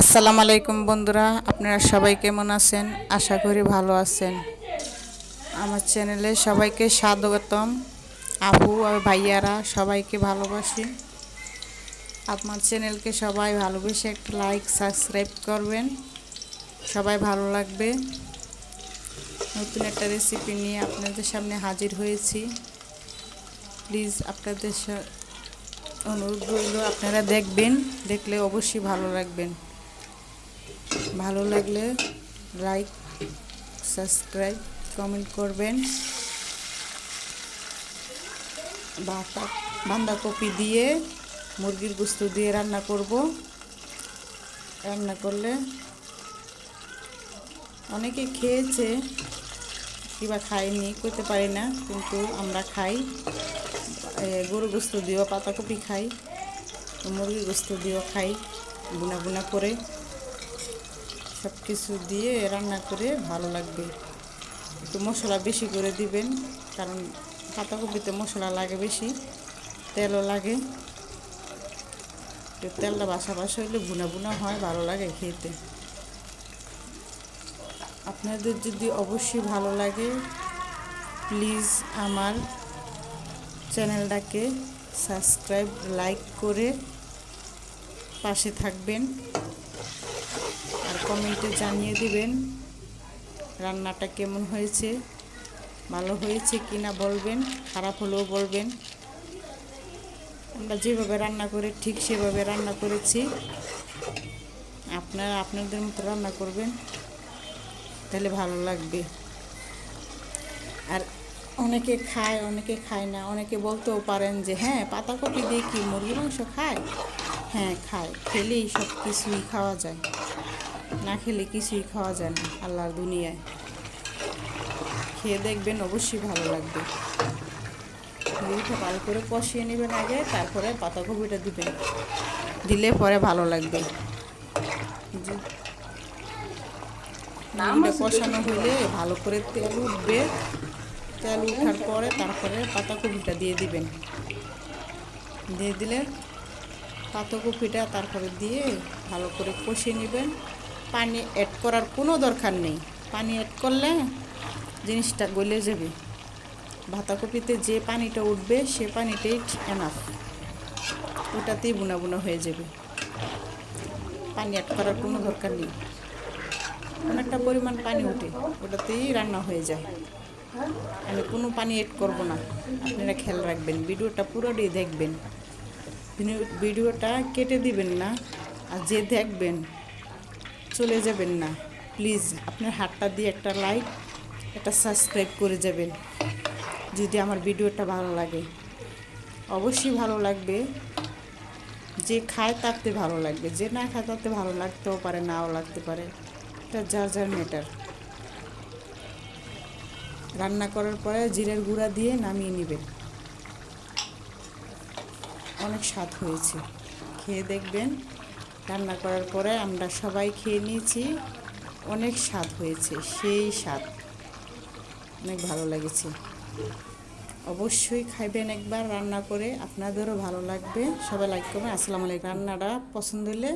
আসসালামু আলাইকুম বন্ধুরা, আপনারা সবাই কেমন আছেন? আশা করি ভালো আছেন। আমার চ্যানেলে সবাইকে স্বাগতম। আপু আর ভাইয়ারা, সবাইকে ভালোবাসি। আপনার চ্যানেলকে সবাই ভালোবেসে একটা লাইক সাবস্ক্রাইব করবেন। সবাই ভালো লাগবে। নতুন একটা রেসিপি নিয়ে আপনাদের সামনে হাজির হয়েছি। প্লিজ আপনাদের অনুরোধ রইল আপনারা দেখবেন, দেখলে অবশ্যই ভালো লাগবেন। ভালো লাগলে লাইক সাবস্ক্রাইব কমেন্ট করবেন। বাটা, বাঁধাকপি দিয়ে মুরগির গোস্ত দিয়ে রান্না করব। রান্না করলে অনেকে খেয়েছে, কিবা খাইনি করতে পারি না, কিন্তু আমরা খাই। গরু গোস্ত দিয়েও পাতাকপি খাই, মুরগির গোস্ত দিয়েও খাই বুনা বুনা করে। সব কিছু দিয়ে রান্না করে ভালো লাগবে। একটু মশলা বেশি করে দিবেন, কারণ পাতাকপিতে মশলা লাগে বেশি, তেলও লাগে। একটু তেলটা বাসা বাসা হইলে ভুনা ভুনা হয়, ভালো লাগে খেতে। আপনাদের যদি অবশ্যই ভালো লাগে, প্লিজ আমার চ্যানেলটাকে সাবস্ক্রাইব, লাইক করে পাশে থাকবেন। কমেন্টে জানিয়ে দিবেন রান্নাটা কেমন হয়েছে, ভালো হয়েছে কি না বলবেন, খারাপ হলেও বলবেন। আমরা যেভাবে রান্না করে, ঠিক সেভাবে রান্না করেছি। আপনারা আপনাদের মতো রান্না করবেন, তাহলে ভালো লাগবে। আর অনেকে খায় অনেকে খায় না, অনেকে বলতেও পারেন যে হ্যাঁ পাতাকপি দিয়ে কি মুরগির মাংস খায়? হ্যাঁ খায়, খেলেই সব কিছুই খাওয়া যায়। না খেলে কিছুই খাওয়া যায় না আল্লাহর দুনিয়ায়। খেয়ে দেখবেন অবশ্যই ভালো লাগবে। মুরগিটা ভালো করে কষিয়ে নেবেন আগে তারপরে পাতাকপিটা দিবেন। দিলে পরে ভালো লাগবে। মুরগিটা কষানো হলে ভালো করে তেল উঠবে। তেল উঠার পরে তারপরে পাতাকপিটা দিয়ে দিবেন। দিয়ে দিলে পাতাকপিটা তারপরে দিয়ে ভালো করে কষিয়ে নেবেন। পানি অ্যাড করার কোনো দরকার নেই। পানি অ্যাড করলে জিনিসটা গলে যাবে। বাঁধাকপিতে যে পানিটা উঠবে, সে পানিটাই এনাফ ওটাতেই বুনা বুনা হয়ে যাবে। পানি অ্যাড করার কোনো দরকার নেই। অনেকটা পরিমাণ পানি ওঠে ওটাতেই রান্না হয়ে যায়। আমি কোনো পানি এড করব না। আপনারা খেয়াল রাখবেন, ভিডিওটা পুরোটাই দেখবেন। ভিডিওটা কেটে দিবেন না, আর যে দেখবেন চলে যাবেন না। প্লিজ, আপনার হাতটা দিয়ে একটা লাইক, একটা সাবস্ক্রাইব করে যাবেন, যদি আমার ভিডিওটা ভালো লাগে। অবশ্যই ভালো লাগবে। যে খায় তাতে ভালো লাগবে, যে না খায় তাতে ভালো লাগতেও পারে, নাও লাগতে পারে। এটা যার যার ম্যাটার রান্না করার পরে জিরের গুঁড়া দিয়ে নামিয়ে নেবেন। অনেক স্বাদ হয়েছে। খেয়ে দেখবেন রান্না করার পরে আমরা সবাই খেয়ে নিয়েছি। অনেক স্বাদ হয়েছে, সেই স্বাদ। অনেক ভালো লেগেছে। অবশ্যই খাইবেন একবার রান্না করে। আপনাদেরও ভালো লাগবে। সবাই লাইক করবেন। আসসালামু আলাইকুম। রান্নাটা পছন্দ হলে